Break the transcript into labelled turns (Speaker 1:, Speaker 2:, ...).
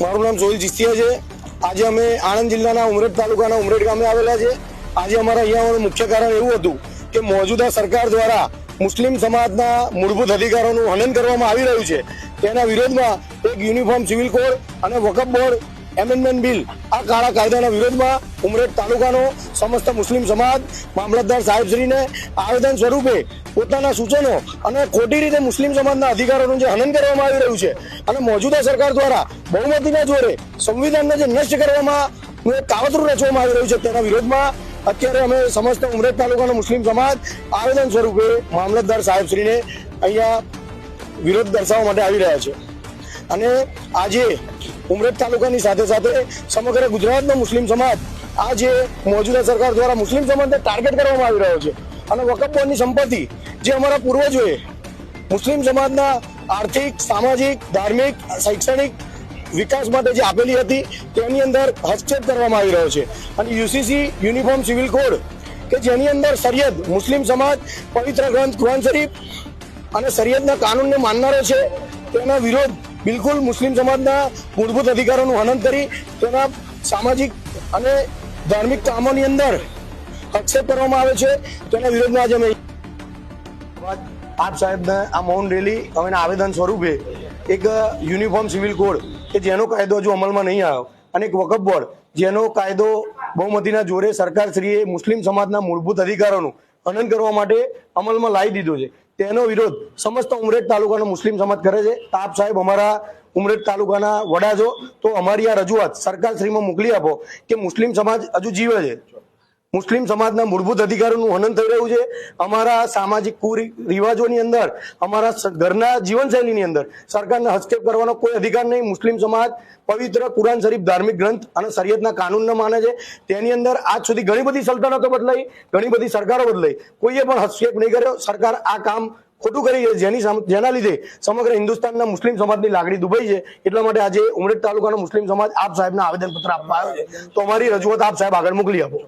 Speaker 1: મારું નામ સોહિલ જીસ્તિયા છે. આજે અમે આણંદ જિલ્લાના ઉમરેઠ તાલુકાના ઉમરેઠ ગામે આવેલા છે. આજે અમારા અહીંયા મુખ્ય કારણ એવું હતું કે મોજૂદા સરકાર દ્વારા મુસ્લિમ સમાજના મૂળભૂત અધિકારોનું હનન કરવામાં આવી રહ્યું છે. તેના વિરોધમાં એક યુનિફોર્મ સિવિલ કોડ અને વકફ બોર્ડ, એમેન્ડમેન્ટ બિલ આ કાળા કાયદાના વિરોધમાં ઉમરેઠ તાલુકાનો સમસ્ત મુસ્લિમ સમાજ, મામલતદાર સાહેબશ્રીને આવેદન સ્વરૂપે પોતાના સૂચનો અને ખોટી રીતે મુસ્લિમ સમાજના અધિકારોનું જે હનન કરવામાં આવી રહ્યું છે અને મોજૂદા સરકાર દ્વારા બહુમતીના જોરે સંવિધાનને જે નષ્ટ કરવામાં એક કાવતરું રચવામાં આવી રહ્યું છે તેના વિરોધમાં અત્યારે અમે સમસ્ત ઉમરેઠ તાલુકાનો મુસ્લિમ સમાજ આવેદન સ્વરૂપે મામલતદાર સાહેબશ્રીને અહીંયા વિરોધ દર્શાવવા માટે આવી રહ્યા છે. અને આજે ઉમરેઠ તાલુકાની સાથે સાથે સમગ્ર ગુજરાતનો મુસ્લિમ સમાજ આ જે મોજૂદા સરકાર દ્વારા મુસ્લિમ સમાજને ટાર્ગેટ કરવામાં આવી રહ્યો છે અને વકફ બોર્ડની સંપત્તિ, જે અમારા પૂર્વજોએ મુસ્લિમ સમાજના આર્થિક, સામાજિક, ધાર્મિક, શૈક્ષણિક વિકાસ માટે જે આપેલી હતી, તેની અંદર હસ્તક્ષેપ કરવામાં આવી રહ્યો છે. અને યુસીસી યુનિફોર્મ સિવિલ કોડ, કે જેની અંદર શરિયત મુસ્લિમ સમાજ, પવિત્ર ગ્રંથ કુરાન શરીફ અને શરિયતના કાનૂનને માનનારો છે, તેના વિરોધ બિલકુલ મુસ્લિમ સમાજના મૂળભૂત અધિકારોનું હનન કરી તેના સામાજિક અને ધાર્મિક કામોની અંદર હસ્તક્ષેપ કરવામાં આવે છે તેના વિરોધમાં આજે અમે આપ સાહેબને આ મૌન રેલી અમે આવેદન સ્વરૂપે એક યુનિફોર્મ સિવિલ કોડ કે જેનો કાયદો હજુ અમલમાં નહીં આવ્યો અને એક વકફ બોર્ડ જેનો કાયદો બહુમતીના જોરે સરકારશ્રીએ મુસ્લિમ સમાજના મૂળભૂત અધિકારોનું હનન કરવા માટે અમલમાં લાવી દીધો છે. તેનો વિરોધ સમસ્ત ઉમરેઠ તાલુકાનો મુસ્લિમ સમાજ કરે છે. તાપ સાહેબ અમારા ઉમરેઠ તાલુકાના વડા છો, તો અમારી આ રજૂઆત સરકારશ્રીમાં મોકલી આપો કે મુસ્લિમ સમાજ હજુ જીવે છે. મુસ્લિમ સમાજના મૂળભૂત અધિકારોનું હનન થઈ રહ્યું છે. અમારા સામાજિક કુરિવાજોની રિવાજોની અંદર, અમારા ઘરના જીવનશૈલીની અંદર સરકારને હસ્તક્ષેપ કરવાનો કોઈ અધિકાર નહીં. મુસ્લિમ સમાજ પવિત્ર કુરાન શરીફ ધાર્મિક ગ્રંથ અને શરીયતના કાનૂનને માને છે. તેની અંદર આજ સુધી ઘણી બધી સલ્તનતો બદલાઈ, ઘણી બધી સરકારો બદલાઈ. કોઈએ પણ હસ્તક્ષેપ નહીં કર્યો. સરકાર આ કામ ખોટું કરી છે. જેની જેના લીધે સમગ્ર હિન્દુસ્તાનના મુસ્લિમ સમાજની લાગણી દુભાઈ છે. એટલા માટે આજે ઉમરેઠ તાલુકાનો મુસ્લિમ સમાજ આપ સાહેબના આવેદનપત્ર આપવા આવ્યો છે. તો અમારી રજૂઆત આપ સાહેબ આગળ મોકલી આપો.